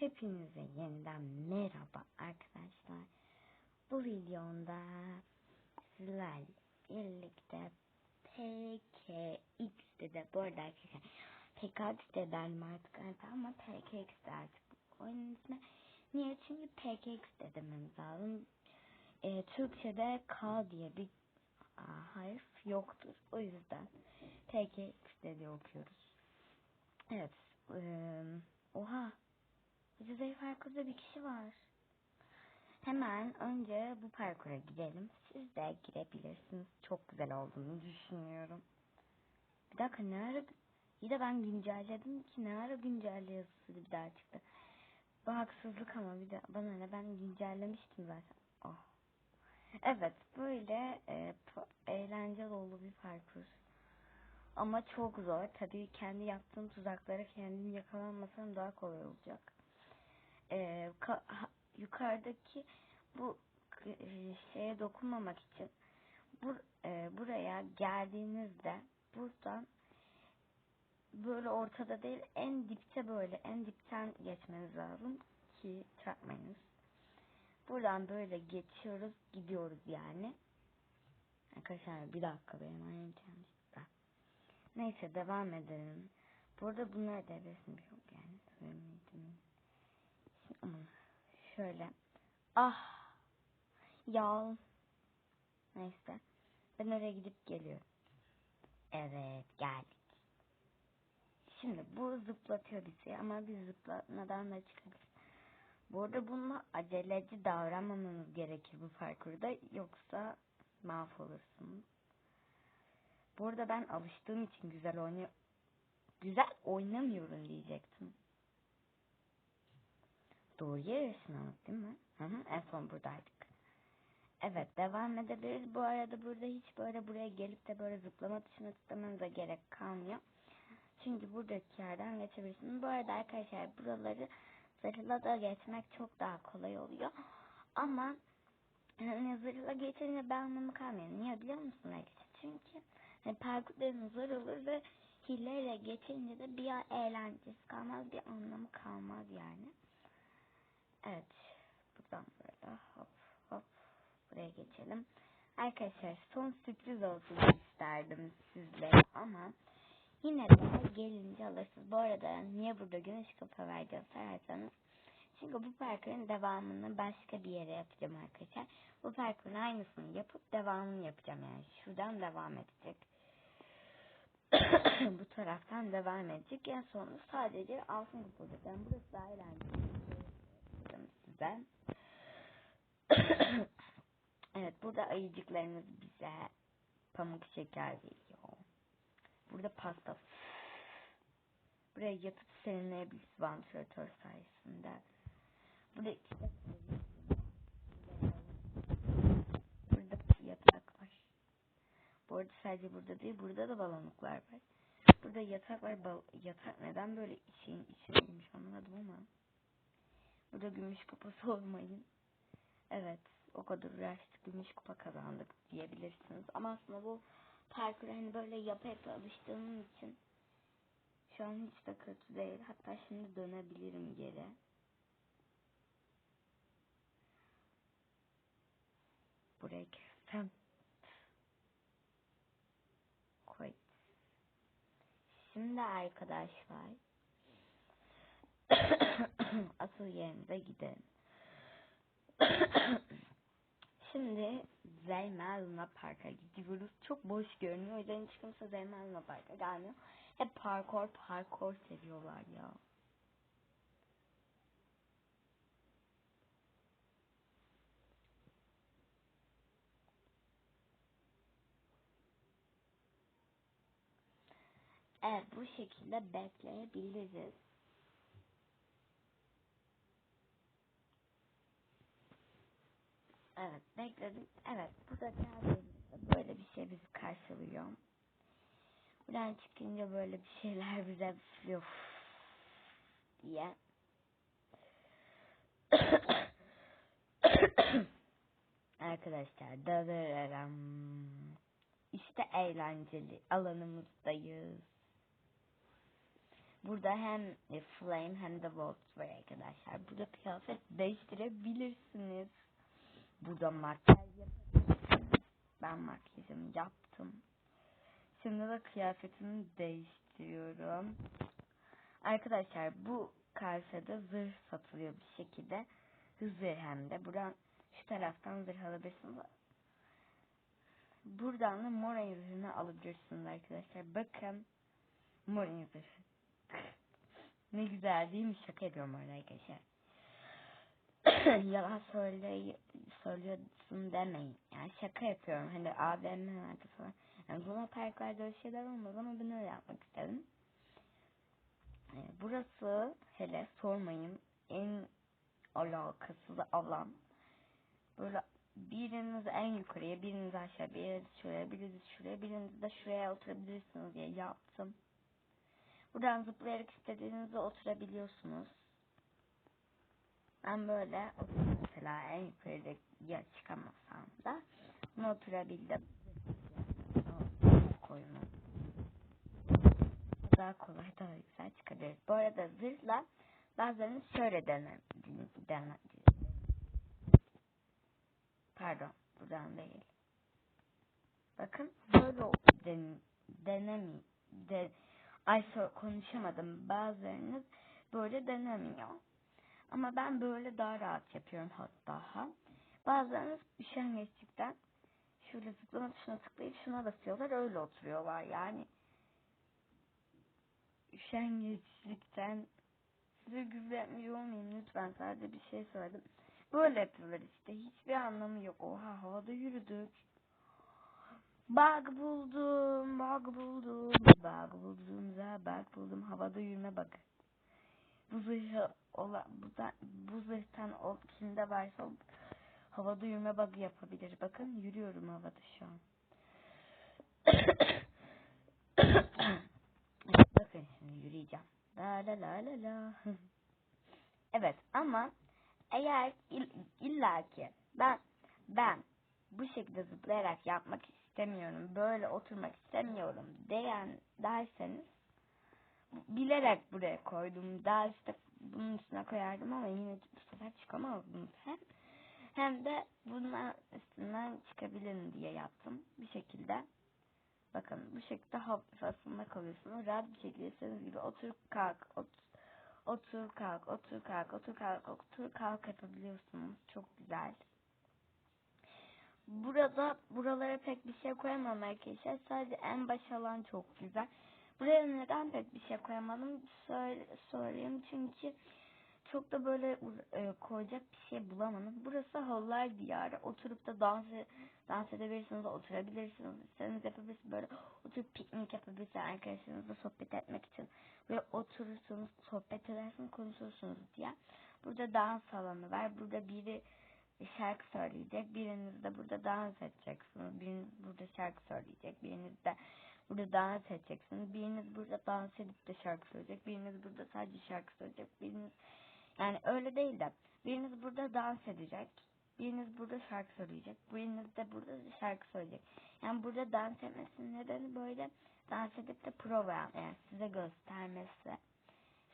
Hepinize yeniden merhaba arkadaşlar. Bu videomda sizlerle birlikte PKX de bu arada arkadaşlar PKX de derim artık ama PKX de artık oyunun ismi. Niye? Çünkü PKX de dememiz lazım. E, Türkçe'de K diye bir harf yoktur. O yüzden PKX de okuyoruz. Evet. E, oha. Yüzey parkurda bir kişi var. Hemen önce bu parkura gidelim. Siz de girebilirsiniz. Çok güzel olduğunu düşünüyorum. Bir dakika ne ara... İyi de ben güncelledim ki ne ara güncelliyorsunuz bir daha çıktı. Bu haksızlık ama bir de bana ne ben güncellemiştim zaten. Oh. Evet böyle e, eğlenceli dolu bir parkur. Ama çok zor. Tabii kendi yaptığım tuzaklara kendim yakalanmasam daha kolay olacak e, ka, yukarıdaki bu e, şeye dokunmamak için bu, e, buraya geldiğinizde buradan böyle ortada değil en dipte böyle en dipten geçmeniz lazım ki çarpmayınız. Buradan böyle geçiyoruz gidiyoruz yani. Arkadaşlar bir dakika benim da. Neyse devam edelim. Burada bunlar devresim yok yani. Söylemedim. Şöyle. Ah. Ya. Neyse. Ben oraya gidip geliyorum. Evet geldik. Şimdi bu zıplatıyor bizi ama biz zıplatmadan da çıkabiliriz. Bu arada bununla aceleci davranmamamız gerekir bu parkurda yoksa mahvolursunuz. Bu arada ben alıştığım için güzel oynuyor. Güzel oynamıyorum diyecektim. Doğru yere ışınlandık değil mi? Hı hı, en son buradaydık. Evet devam edebiliriz. Bu arada burada hiç böyle buraya gelip de böyle zıplama tuşuna tıklamanıza gerek kalmıyor. Çünkü buradaki yerden geçebilirsiniz. Bu arada arkadaşlar buraları zırhla da geçmek çok daha kolay oluyor. Ama hani zırhla geçince ben anlamı kalmıyor. Niye biliyor musun arkadaşlar? Çünkü hani parkurların zor olur ve hileyle geçince de bir eğlencesi kalmaz, bir anlamı kalmaz yani. Evet. Buradan böyle hop hop buraya geçelim. Arkadaşlar son sürpriz olsun isterdim sizlere ama yine de gelince alırsınız. Bu arada niye burada güneş kafa vereceğiz sorarsanız çünkü bu parkurun devamını başka bir yere yapacağım arkadaşlar. Bu parkurun aynısını yapıp devamını yapacağım yani. Şuradan devam edecek. bu taraftan devam edecek. En sonunda sadece altın kupası. Yani burası daha eğlenceli size. evet burada ayıcıklarımız bize pamuk şeker veriyor. Burada pasta. Buraya yatıp serinleyebiliriz vantilatör sayesinde. Burada işte Burada yatak var. Bu arada sadece burada değil, burada da balonluklar var. Burada yatak var. Yatak neden böyle şeyin içindeymiş anlamadım ama. Burada gümüş kupası olmayın. Evet o kadar uğraştık gümüş kupa kazandık diyebilirsiniz. Ama aslında bu parkur hani böyle yapa yapa alıştığım için şu an hiç de kötü değil. Hatta şimdi dönebilirim geri. Buraya girsem. Koy. Şimdi arkadaşlar asıl yerimize gidelim. Şimdi Zeyma Luna Park'a gidiyoruz. Çok boş görünüyor. O yüzden hiç kimse Zeyma Luna Park'a gelmiyor. Hep parkur parkur seviyorlar ya. Evet bu şekilde bekleyebiliriz. Evet bekledim. Evet burada geldiğimizde böyle bir şey bizi karşılıyor. Buradan çıkınca böyle bir şeyler bize üflüyor diye. Arkadaşlar dadaram. İşte eğlenceli alanımızdayız. Burada hem flame hem de volt var arkadaşlar. Burada kıyafet değiştirebilirsiniz. Burada makyaj yapabilirsiniz. Ben makyajımı yaptım. Şimdi de kıyafetimi değiştiriyorum. Arkadaşlar bu karşıda zırh satılıyor bir şekilde. Zırh hem de. Buradan şu taraftan zırh alabilirsiniz. Buradan da mor zırhını alabilirsiniz arkadaşlar. Bakın mor zırhı. ne güzel değil mi? Şaka yapıyorum orada arkadaşlar. Yalan söyle, söylüyorsun demeyin. Yani şaka yapıyorum. Hani AVM'lerde falan. Yani Luna Parklarda öyle şeyler olmaz ama ben öyle yapmak istedim. Yani burası hele sormayın en alakasız alan. Böyle biriniz en yukarıya, biriniz aşağı, biriniz şuraya, biriniz şuraya, biriniz de şuraya oturabilirsiniz diye yaptım. Buradan zıplayarak istediğinizde oturabiliyorsunuz. Ben böyle mesela en yukarıda ya çıkamasam da bunu oturabildim. Koyunu. Daha kolay daha güzel çıkabiliriz. Bu arada zırhla bazılarınız şöyle dene, dene, pardon buradan değil. Bakın böyle den, denemi de, ay konuşamadım. Bazılarınız böyle denemiyor. Ama ben böyle daha rahat yapıyorum hatta. Bazılarınız üşengeçlikten şöyle zıplama tuşuna tıklayıp şuna basıyorlar öyle oturuyorlar yani. Üşengeçlikten size yapmış olmayayım lütfen sadece bir şey söyledim. Böyle yapıyorlar işte hiçbir anlamı yok. Oha havada yürüdük. Bug buldum, bug buldum, bug buldum, bug buldum. Havada yürüme bug. Bu zırhı ola, bu, bu o kimde varsa havada yürüme bug yapabilir. Bakın yürüyorum havada şu an. bakın şimdi yürüyeceğim. La la la la la. evet ama eğer ill, illaki ben ben bu şekilde zıplayarak yapmak istemiyorum, böyle oturmak istemiyorum diyen derseniz bilerek buraya koydum. Daha işte bunun üstüne koyardım ama yine bu sefer çıkamazdım hem. Hem de bunun üstünden çıkabilirim diye yaptım. Bir şekilde. Bakın bu şekilde hafif aslında kalıyorsunuz. Rahat bir şekilde istediğiniz gibi otur kalk otur, otur kalk otur kalk otur kalk otur kalk yapabiliyorsunuz. Çok güzel. Burada buralara pek bir şey koyamam arkadaşlar. Sadece en baş alan çok güzel. Buraya neden pek bir şey koyamadım söyle, söyleyeyim. Çünkü çok da böyle e, koyacak bir şey bulamadım. Burası halılar diyarı. Oturup da dans, e, dans edebilirsiniz, oturabilirsiniz. İstediğiniz yapabilirsiniz. Böyle oturup piknik yapabilirsiniz arkadaşlarınızla sohbet etmek için. Böyle oturursunuz, sohbet edersiniz, konuşursunuz diye. Burada dans alanı var. Burada biri şarkı söyleyecek. Biriniz de burada dans edeceksiniz. Biriniz burada şarkı söyleyecek. Biriniz de burada dans edeceksiniz. Biriniz burada dans edip de şarkı söyleyecek. Biriniz burada sadece şarkı söyleyecek. Biriniz yani öyle değil de biriniz burada dans edecek. Biriniz burada şarkı söyleyecek. Biriniz de burada şarkı söyleyecek. Yani burada dans etmesinin nedeni böyle dans edip de prova yani size göstermesi.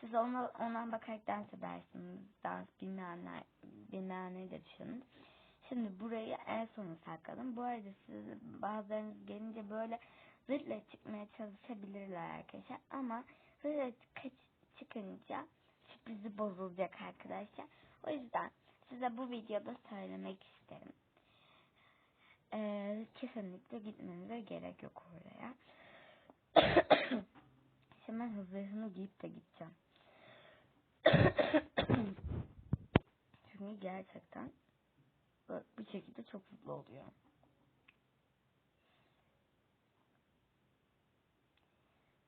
Siz ona, ona bakarak dans edersiniz. Dans bilmeyenler, bilmeyenleri de düşünün. Şimdi burayı en sona sakladım. Bu arada siz bazılarınız gelince böyle zırhla çıkmaya çalışabilirler arkadaşlar. Ama zırhla çıkınca sürprizi bozulacak arkadaşlar. O yüzden size bu videoda söylemek isterim. Ee, kesinlikle gitmenize gerek yok oraya. Şimdi ben hızlı giyip de gideceğim. Çünkü gerçekten bir şekilde çok mutlu oluyor.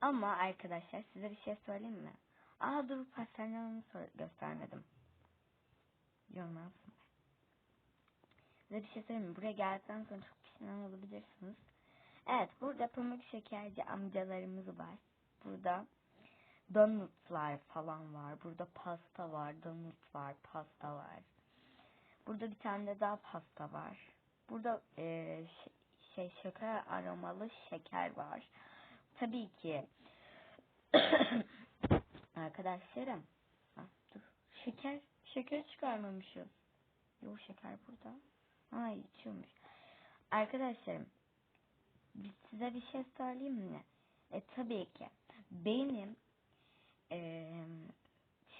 Ama arkadaşlar size bir şey söyleyeyim mi? Aa dur pastanemi göstermedim. Yorumlar Size bir şey söyleyeyim mi? Buraya geldikten sonra çok pişman olabilirsiniz. Evet burada pamuk şekerci amcalarımız var. Burada donutlar falan var. Burada pasta var, donut var, pasta var. Burada bir tane de daha pasta var. Burada e, şey şeker aromalı şeker var. Tabii ki Arkadaşlarım. Ah, dur. Şeker. Şeker çıkarmamışız. Yok şeker burada. Ha içiyormuş. Arkadaşlarım. Size bir şey söyleyeyim mi? E tabii ki. Benim eee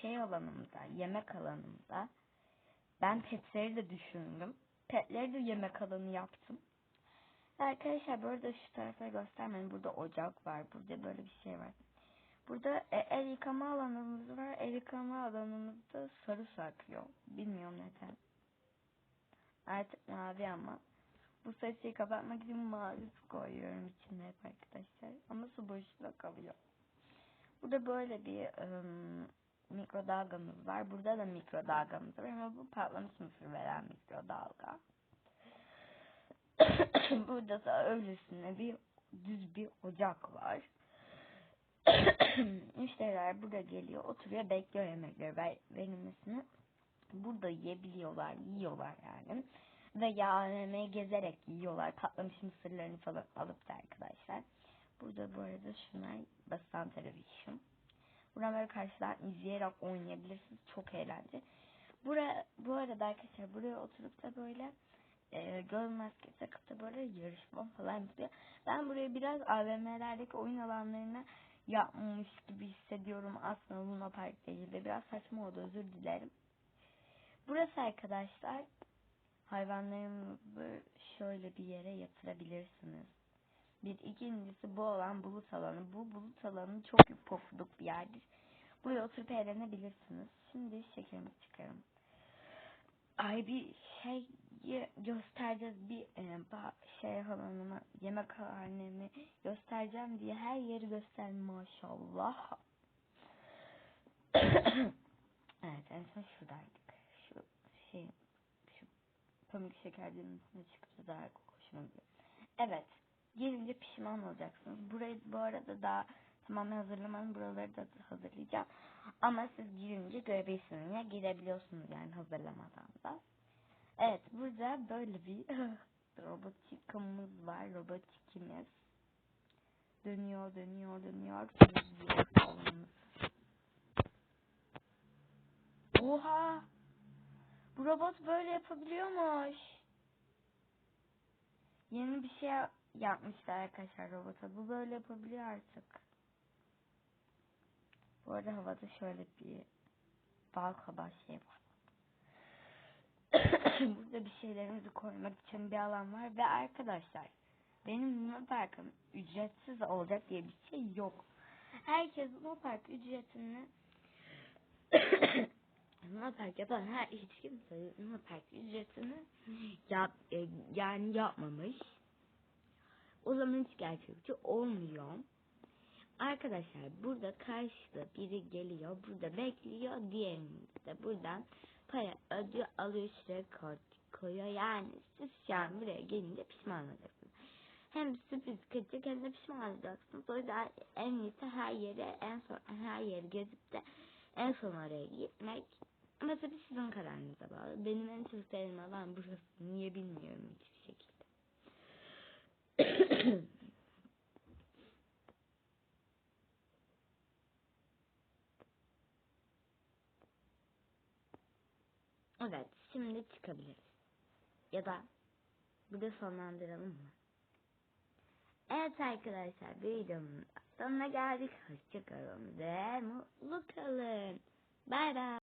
şey alanımda, yemek alanımda ben petleri de düşündüm. Petleri de yemek alanı yaptım. Arkadaşlar burada şu tarafa göstermeyin. Burada ocak var. Burada böyle bir şey var. Burada e, el yıkama alanımız var. El yıkama alanımızda sarı su akıyor. Bilmiyorum neden. Artık mavi ama. Bu sesi kapatmak için mavi su koyuyorum içine hep arkadaşlar. Ama su boşluğa kalıyor. Burada böyle bir ım, mikrodalgamız var. Burada da mikrodalgamız var ama bu patlamış mısır veren mikrodalga. Burada da öylesine bir düz bir ocak var. Müşteriler burada geliyor, oturuyor, bekliyor yemekleri ver, verilmesini. Burada yiyebiliyorlar, yiyorlar yani. Ve AVM'ye gezerek yiyorlar. Patlamış mısırlarını falan alıp da arkadaşlar. Burada bu arada şunlar basın televizyon. Böyle karşıdan izleyerek oynayabilirsiniz. Çok eğlenceli. Bura, bu arada arkadaşlar buraya oturup da böyle e, göl maskesi takıp da böyle yarışma falan yapıyor. Ben burayı biraz AVM'lerdeki oyun alanlarına yapmış gibi hissediyorum. Aslında Luna Park değil ve biraz saçma oldu özür dilerim. Burası arkadaşlar hayvanlarınızı şöyle bir yere yatırabilirsiniz. Bir ikincisi bu olan bulut alanı. Bu bulut alanı çok pofuduk bir yerdir. Buraya oturup eğlenebilirsiniz. Şimdi şekerimi çıkarım. Ay bir şey göstereceğiz bir e, şey alanıma yemek halini göstereceğim diye her yeri göster maşallah. evet en son şuradaydık. Şu şey şu pamuk şekerlerin üstüne çıktı daha hoşuma gidiyor. Evet gelince pişman olacaksınız. Burayı bu arada daha tamamen hazırlamadım. Buraları da hazırlayacağım. Ama siz girince görebilirsiniz. Ya girebiliyorsunuz yani hazırlamadan da. Evet burada böyle bir robotikamız var. Robotikimiz. Dönüyor, dönüyor, dönüyor. Oha! Bu robot böyle yapabiliyormuş. Yeni bir şey yapmışlar arkadaşlar robota. Bu böyle yapabiliyor artık. Bu arada havada şöyle bir bal kabağı şey var. Burada bir şeylerimizi koymak için bir alan var ve arkadaşlar benim Luna Park'ım ücretsiz olacak diye bir şey yok. Herkes Luna Park ücretini Luna Park yapan her hiç kimse Luna Park ücretini yap, e, yani yapmamış. O zaman hiç gerçekçi olmuyor. Arkadaşlar burada karşıda biri geliyor, burada bekliyor, diğerinde de buradan para şuraya koy, koyuyor. Yani siz şu an buraya gelince pişman olacaksınız. Hem sürpriz kaçacak hem de pişman olacaksınız. O yüzden en iyisi her yere en son her yeri gezip de en son oraya gitmek. Ama tabii sizin kararınıza bağlı. Benim en çok sevdiğim alan burası. Niye bilmiyorum hiçbir şekilde. Evet, şimdi çıkabiliriz. Ya da burada sonlandıralım mı? Evet arkadaşlar, bir videonun sonuna geldik. Hoşçakalın ve mutlu kalın. Bay bay.